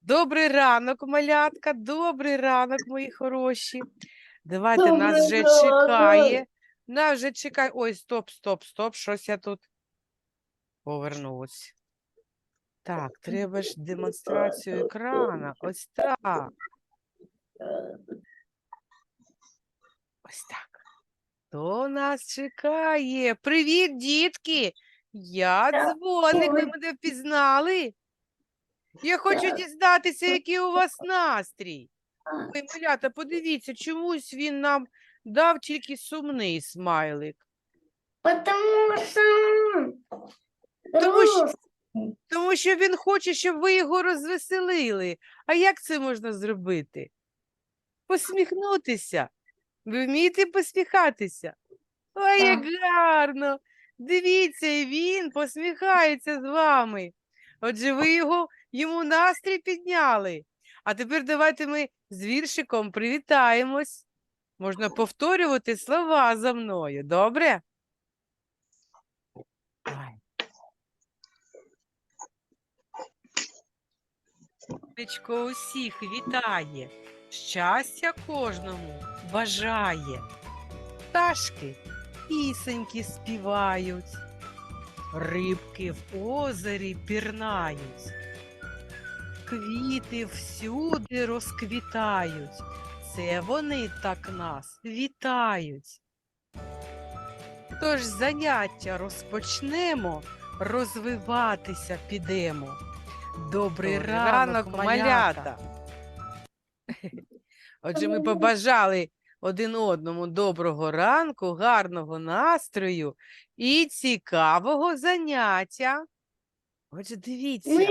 Добрий ранок, малятка, добрий ранок, мої хороші. Давайте нас вже ранок. чекає. Нас вже чекає. Ой, стоп, стоп, стоп. Щось я тут повернулась. Так, треба ж демонстрацію екрана. Ось так. Ось так. Хто нас чекає? Привіт, дітки! Я дзвоник, ви мене впізнали? Я хочу дізнатися, який у вас настрій. Ой, малята, подивіться, чомусь він нам дав тільки сумний смайлик. Потому что Тому що- Тому що він хоче, щоб ви його розвеселили. А як це можна зробити? Посміхнутися. Ви вмієте посміхатися? Ой, як гарно! Дивіться, і він посміхається з вами. Отже, ви його, йому настрій підняли. А тепер давайте ми з віршиком привітаємось. Можна повторювати слова за мною. Добре? Сонечко усіх вітає, щастя кожному бажає. Пташки пісеньки співають, рибки в озері пірнають, квіти всюди розквітають. Це вони так нас вітають. Тож заняття розпочнемо, розвиватися підемо. Добрий Добрий ранок, ранок, малята. малята. Отже, ми побажали один одному доброго ранку, гарного настрою і цікавого заняття. Отже, дивіться,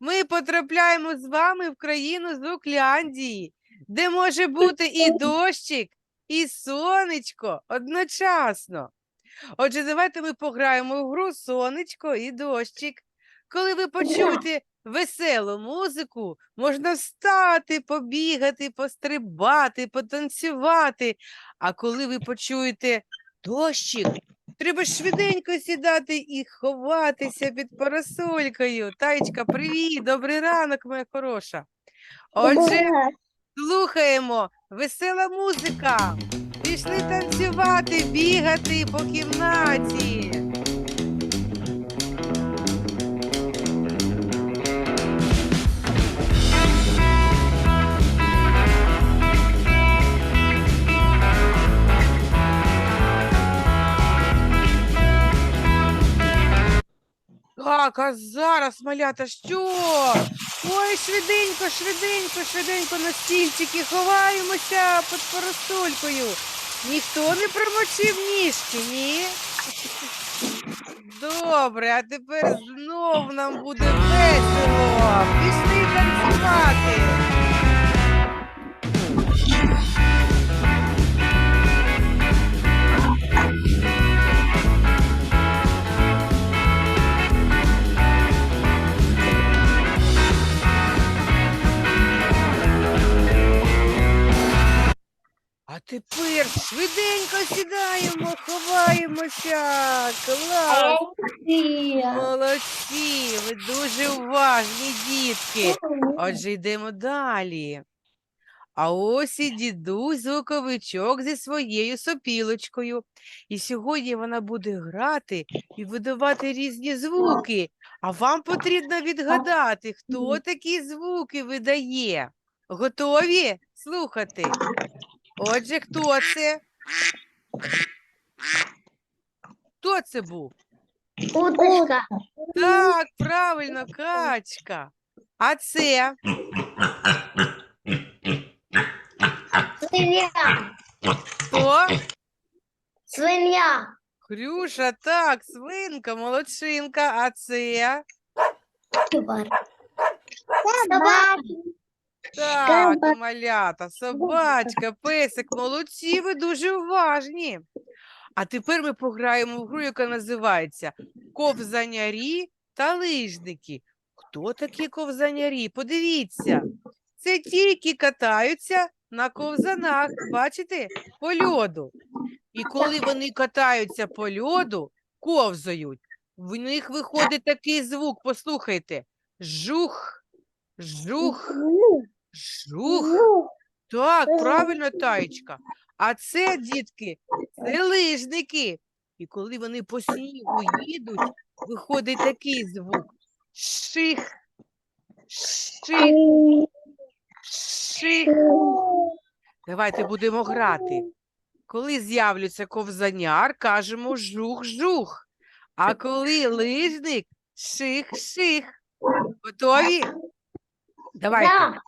ми потрапляємо з вами в країну Звукляндії, де може бути і дощик, і сонечко одночасно. Отже, давайте ми пограємо в гру сонечко і дощик. Коли ви почуєте веселу музику, можна встати, побігати, пострибати, потанцювати. А коли ви почуєте дощик, треба швиденько сідати і ховатися під парасолькою. Таєчка, привіт, добрий ранок, моя хороша. Отже, слухаємо весела музика. Пішли танцювати, бігати по кімнаті. Так, а зараз, малята, що? Ой, швиденько, швиденько, швиденько на стільчики ховаємося під парасолькою. Ніхто не промочив ніжки, ні? Добре, а тепер знов нам буде весело. Ховаємося. Клас! Молодці, ви дуже уважні дітки. Отже, йдемо далі. А ось і дідусь звуковичок зі своєю сопілочкою. І сьогодні вона буде грати і видавати різні звуки. А вам потрібно відгадати, хто такі звуки видає. Готові слухати? Отже, хто це? Хто це був? Уточка. Так, правильно, качка. А це? Свинья. Хто? Свинья. Хрюша, так, свинка, молодчинка, а це? Собака. Так, малята, собачка, песик, молодці, ви дуже уважні. А тепер ми пограємо в гру, яка називається Ковзанярі та лижники. Хто такі ковзанярі? Подивіться. Це ті, які катаються на ковзанах, бачите, по льоду. І коли вони катаються по льоду, ковзають, в них виходить такий звук, послухайте. Жух, жух, жух. Так, правильно, Таєчка. А це, дітки, це лижники. І коли вони по снігу їдуть, виходить такий звук. Ших, ших, ших. Давайте будемо грати. Коли з'являться ковзаняр, кажемо жух-жух. А коли лижник ших-ших. Готові? Давайте.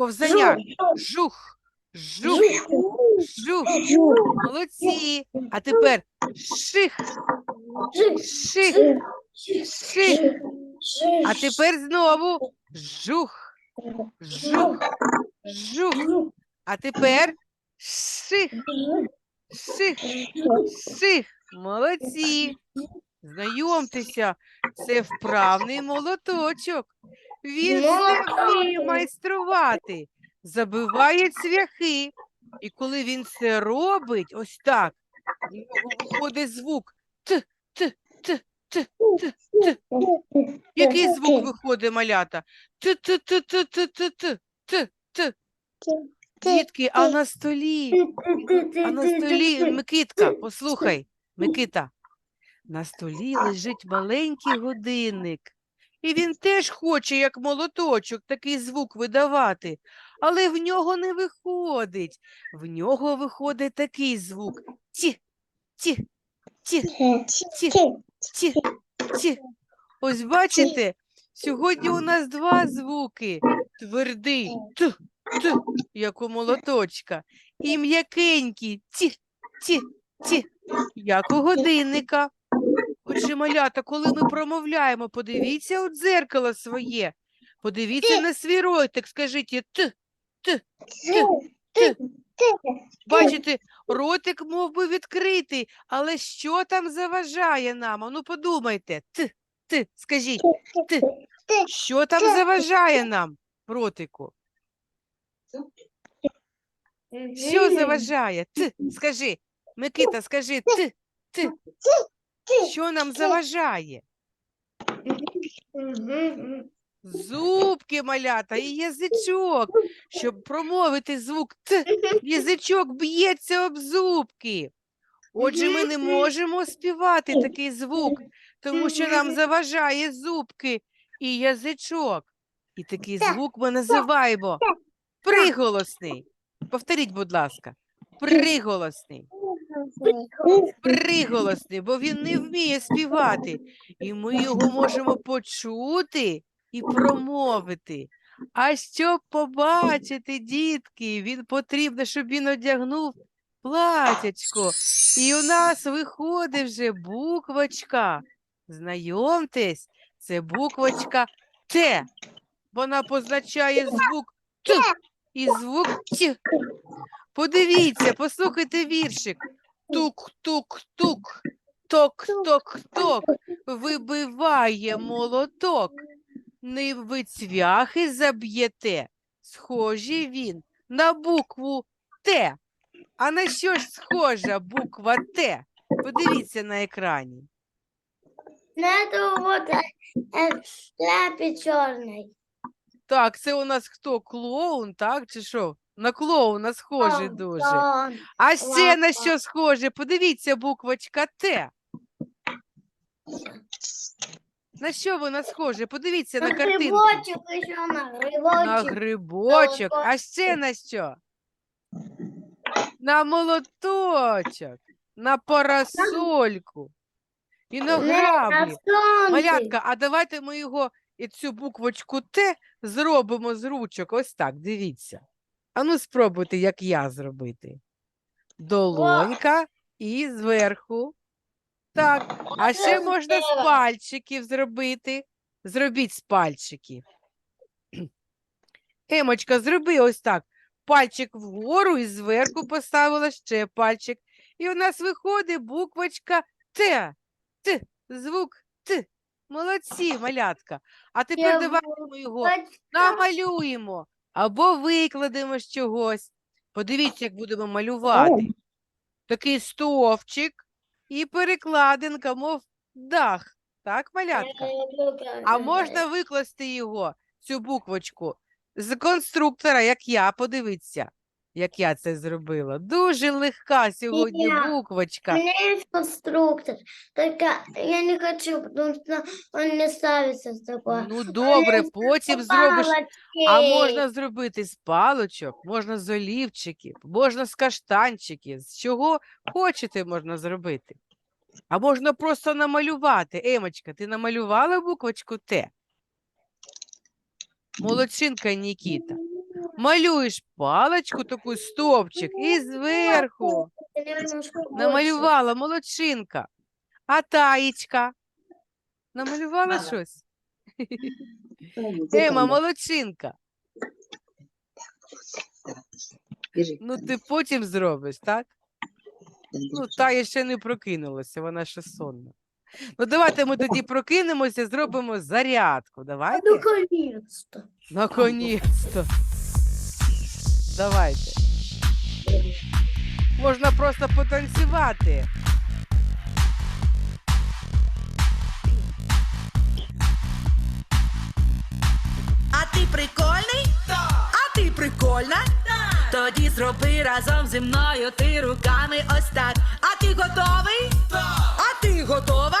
Да. Ковзаняр. Жух, жух, жух. Молодці. А тепер ших, ших, ших. А тепер знову жух, жух, жух. А тепер ших, ших, ших. Молодці. Знайомтеся, це вправний молоточок. Він все вміє майструвати, забиває цвяхи. І коли він це робить, ось так, нього виходить звук. Т, т, т, т, т, т. Який звук виходить, малята? Т, т, т, т, т, т, т, т, т. Дітки, а на столі а на столі, Микитка, послухай, Микита, на столі лежить маленький годинник. І він теж хоче, як молоточок, такий звук видавати, але в нього не виходить. В нього виходить такий звук. Ті, ті, ті, ті, ті, ті. Ось бачите, сьогодні у нас два звуки. Твердий т, т, як у молоточка, і м'якенький ті, ті, ті, як у годинника. Отже, малята, коли ми промовляємо, подивіться у дзеркало своє, подивіться на свій ротик, скажіть т, т, т. т. Бачите, ротик мов би відкритий, але що там заважає нам? Ану подумайте. Т, т, скажіть, т, що там заважає нам, ротику? Що заважає? Т, скажи. Микита, скажи т, т. Що нам заважає? Зубки малята і язичок. Щоб промовити звук Т, язичок б'ється об зубки. Отже, ми не можемо співати такий звук, тому що нам заважає зубки і язичок. І такий звук ми називаємо приголосний. Повторіть, будь ласка, приголосний. Приголосний, бо він не вміє співати, і ми його можемо почути і промовити. А щоб побачити, дітки, він потрібно, щоб він одягнув платячко. І у нас виходить вже буквочка. Знайомтесь, це буквочка Т. Вона позначає звук Т і звук Т. Подивіться, послухайте віршик. Тук-тук-тук, ток-ток-ток, вибиває молоток. Не ви цвяхи заб'єте. Схожий він на букву Т. А на що ж схожа буква Т? Подивіться на екрані. На это вот э, шляпе. Так, це у нас хто? Клоун, так? Чи що? На клоуна схожий дуже. А ще на що схоже? Подивіться, буквочка Т. На що вона схожа? Подивіться на На картинку. грибочек еще на На грибочек. грибочок. А ще на що? На молоточок, на парасольку і на граблі. Малятка, а давайте ми його і цю буквочку Т зробимо з ручок. Ось так, дивіться. Ану, спробуйте, як я зробити. Долонька і зверху. Так, а ще можна з пальчиків зробити. Зробіть з пальчиків. Емочка, зроби ось так. Пальчик вгору і зверху поставила ще пальчик. І у нас виходить буквочка Т. Т. Звук Т. Молодці, малятка. А тепер давайте ми його намалюємо або викладемо з чогось. Подивіться, як будемо малювати. Такий стовпчик і перекладинка, мов дах Так, малятка? А можна викласти його, цю буквочку, з конструктора, як я, подивіться, як я це зробила. Дуже легка сьогодні Я. У буквочка. меня есть конструктор, только я не хочу, потому что он не ставится с такой. Ну, добре, потім зробиш. А можна зробити з палочок, можна з олівчиків, можна з каштанчиків, з чого хочете можна зробити. А можна просто намалювати. Емочка, ти намалювала буквочку Т? Молодчинка Нікіта. Малюєш палочку, таку стовпчик, і зверху Я намалювала молодчинка. А таєчка? Намалювала Мама. щось? Ема, молодчинка. Ну, ти потім зробиш, так? Ну, та ще не прокинулася, вона ще сонна. Ну, давайте ми тоді прокинемося, зробимо зарядку. Давайте. Наконец-то. Наконець-то. Давайте. Можна просто потанцювати. А ти прикольний? А ти прикольна? Тоді зроби разом зі мною ти руками ось так. А ти готовий? А ти готова?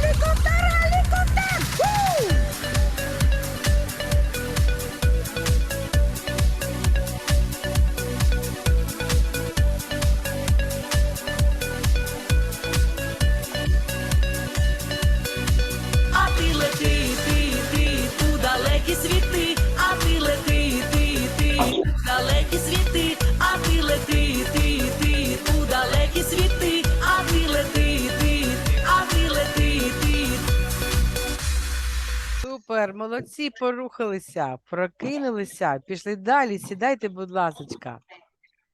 молодці, порухалися, прокинулися, пішли далі. Сідайте, будь ласочка.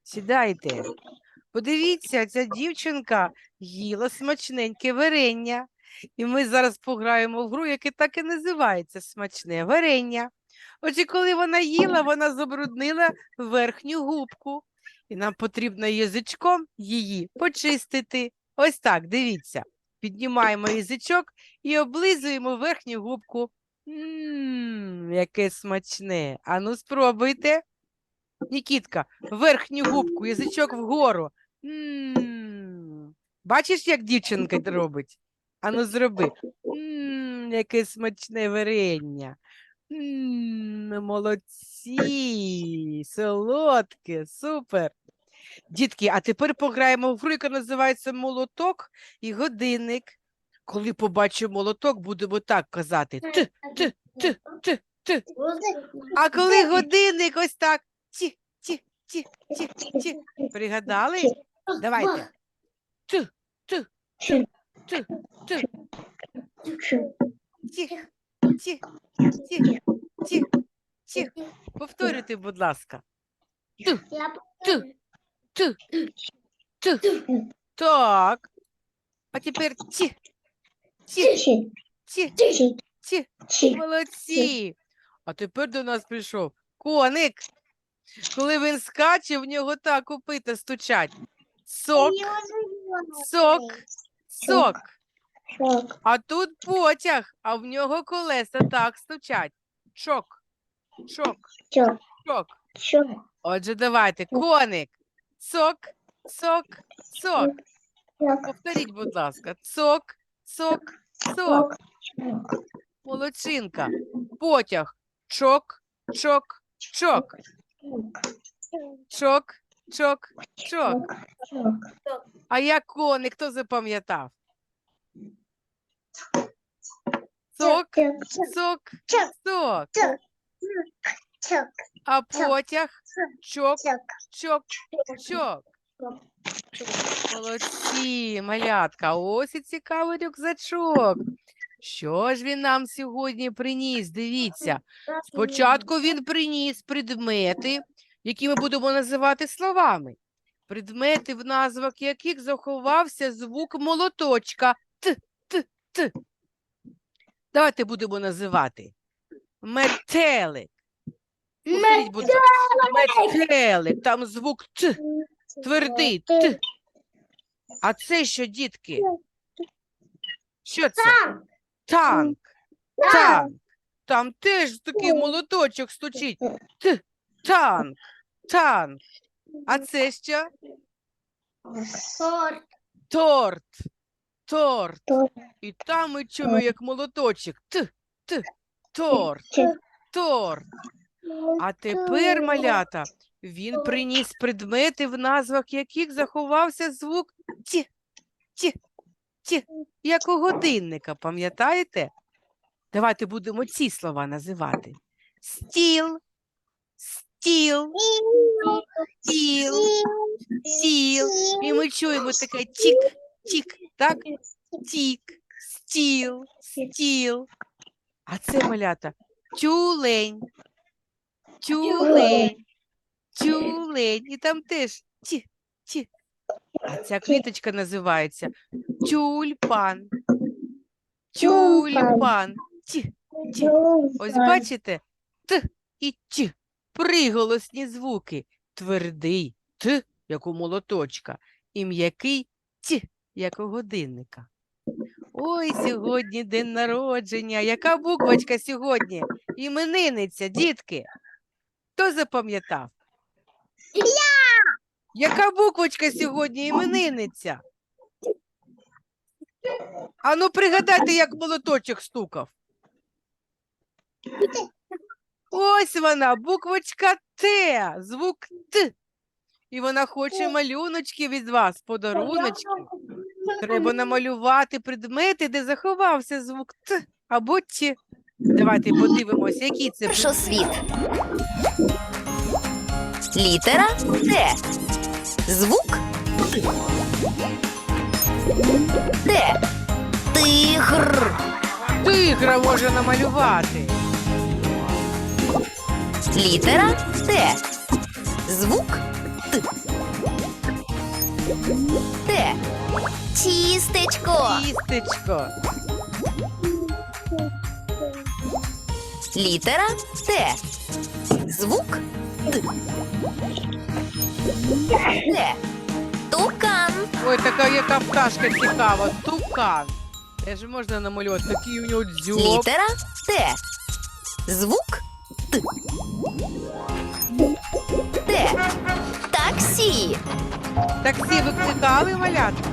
Сідайте. Подивіться, ця дівчинка їла смачненьке варення. І ми зараз пограємо в гру, яка так і називається смачне варення. Отже, коли вона їла, вона забруднила верхню губку. І нам потрібно язичком її почистити. Ось так, дивіться. Піднімаємо язичок і облизуємо верхню губку. Мм, яке смачне. Ану, спробуйте. Нікітка, верхню губку, язичок вгору. Мм. Бачиш, як дівчинка робить? Ану, зроби. Мм, яке смачне варення. Мм, молодці, солодке, супер. Дітки, а тепер пограємо в гру, яка називається молоток і годинник. Коли побачу молоток, будемо так казати. Т, т, т, т, т. А коли годинник ось так. Ті, ті, ті, ті, ті. Пригадали? Давайте. Т, т, т, т, т, ті, ті, ті, ті, ті. Повторюйте, будь ласка. Я Т, т, т. Так. А тепер ті, ті, ті, ті. Молодці. А тепер до нас прийшов коник. Коли він скаче, в нього так копита стучать. Сок, сок, сок. А тут потяг, а в нього колеса так стучать. Чок, чок, чок. Отже, давайте. Коник. Сок, сок, сок. Повторіть, будь ласка. Цок, цок, цок. Молодчинка. Потяг. Чок, чок, чок. Чок, чок, чок. А як коник, хто запам'ятав? Цок, цок, цок. А потяг чок, чок, чок. Молодці, малятка. Ось і цікавий рюкзачок. Що ж він нам сьогодні приніс? Дивіться. Спочатку він приніс предмети, які ми будемо називати словами. Предмети, в назвах яких заховався звук молоточка. Т, т, т. Давайте будемо називати. Метелик. Повторіть, будь ласка. Метелик. Там звук Т, твердий Т. А це що, дітки? Що це? Танк. Танк. Там теж такий молоточок стучить. Т, танк, танк. А це що? Торт. Торт. Торт. І там ми чуємо, як молоточок. Т, т, торт, торт. А тепер, малята, він приніс предмети, в назвах яких заховався звук ті, ті, ті, як у годинника, пам'ятаєте? Давайте будемо ці слова називати. Стіл, стіл, стіл, стіл. І ми чуємо таке тік, тік, так? Тік, стіл, стіл. А це малята тюлень, тюлень, тюлень. І там теж ті, ті. А ця квіточка називається тюльпан. Тюльпан. Ті, ті. Ось бачите? Т і Т. Приголосні звуки. Твердий Т, як у молоточка, і м'який Т, як у годинника. Ой, сьогодні день народження. Яка буквочка сьогодні? Іменинниця, дітки. Хто запам'ятав? Яка буквочка сьогодні іменинниця? Ану, пригадайте, як молоточок стукав. Ось вона, буквочка Т, звук Т. І вона хоче малюночки від вас, подаруночки. Треба намалювати предмети, де заховався звук Т або Т. Давайте подивимося, який це предмет. Першосвіт. Літера Т. Звук Т. Тигр. Тигра може намалювати. Літера Т. Звук Т. Т. Тістечко. Тістечко. Літера Т. Звук Т. Т. Тукан. Ой, така яка пташка цікава. Тукан. Теж можна намалювати. Такий у нього дзьоб. Літера Т. Звук Т. Т. Таксі. Таксі викликали малятка?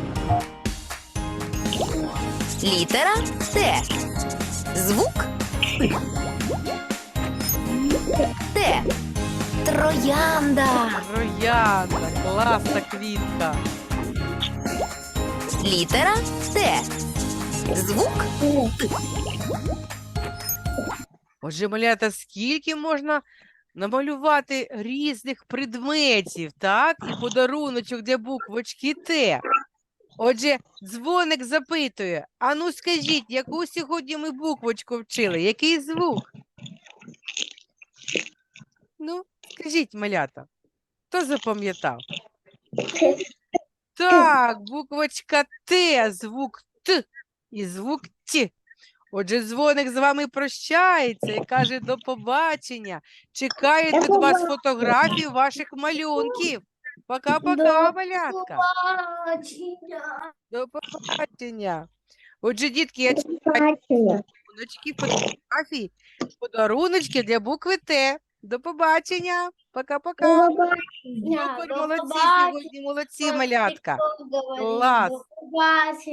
Літера Т. Звук Т. Т. Троянда. Троянда, класна квітка. Літера Т. Звук Отже, малята, скільки можна намалювати різних предметів, так? І подаруночок для буквочки Т. Отже, дзвоник запитує: а ну скажіть, яку сьогодні ми буквочку вчили? Який звук? Ну, скажіть, малята, хто запам'ятав? Так, буквочка Т, звук Т і звук Т. Отже, дзвоник з вами прощається і каже до побачення. Чекає від вас фотографій ваших малюнків. Пока-пока, малятка. Побачення. До побачення. Отже, дітки, я чекаю фотографії, подаруночки для букви Т. До побачення. Пока-пока. До молодці побачення. сьогодні, молодці, малятка. Клас. До побачення.